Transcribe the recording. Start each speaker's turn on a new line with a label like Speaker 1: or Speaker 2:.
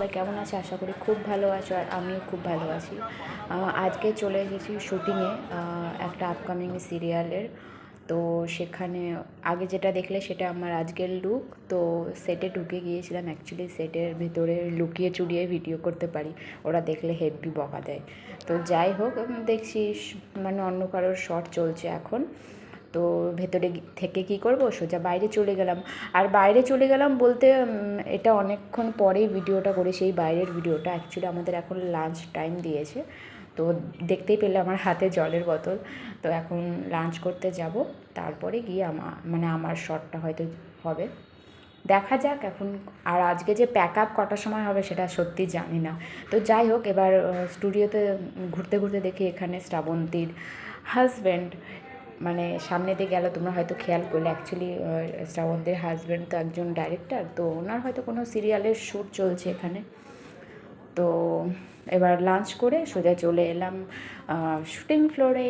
Speaker 1: সবাই কেমন আছে? আশা করি খুব ভালো আছো আর আমিও খুব ভালো আছি। আজকে চলে এসেছি শুটিংয়ে একটা আপকামিং সিরিয়ালের তো সেখানে আগে যেটা দেখলে সেটা আমার আজকের লুক তো সেটে ঢুকে গিয়েছিলাম অ্যাকচুয়ালি সেটের ভেতরে লুকিয়ে চুড়িয়ে ভিডিও করতে পারি। ওরা দেখলে হেভি বকা দেয়। তো যাই হোক দেখছি মানে অন্য কারোর শট চলছে এখন। তো ভেতরে থেকে কি করব? সোজা বাইরে চলে গেলাম। আর বাইরে চলে গেলাম বলতে এটা অনেকক্ষণ পরেই ভিডিওটা করেছি সেই বাইরের ভিডিওটা অ্যাকচুয়ালি আমাদের এখন লাঞ্চ টাইম দিয়েছে। তো দেখতেই পেলে আমার হাতে জলের বোতল। তো এখন লাঞ্চ করতে যাব। তারপরে গিয়ে আমার মানে আমার শটটা হয়তো হবে। দেখা যাক এখন, আর আজকে যে প্যাক আপ কটার সময় হবে সেটা সত্যি জানি না। তো যাই হোক, এবার স্টুডিওতে ঘুরতে ঘুরতে দেখি এখানে শ্রাবন্তীর হাজব্যান্ড মানে সামনে দিয়ে গেল, তোমরা হয়তো খেয়াল করলে অ্যাকচুয়ালি শ্রাবণদের হাজব্যান্ড তো একজন ডাইরেক্টর তো ওনার হয়তো কোনো সিরিয়ালের শ্যুট চলছে এখানে। তো এবার লাঞ্চ করে সোজা চলে এলাম শুটিং ফ্লোরে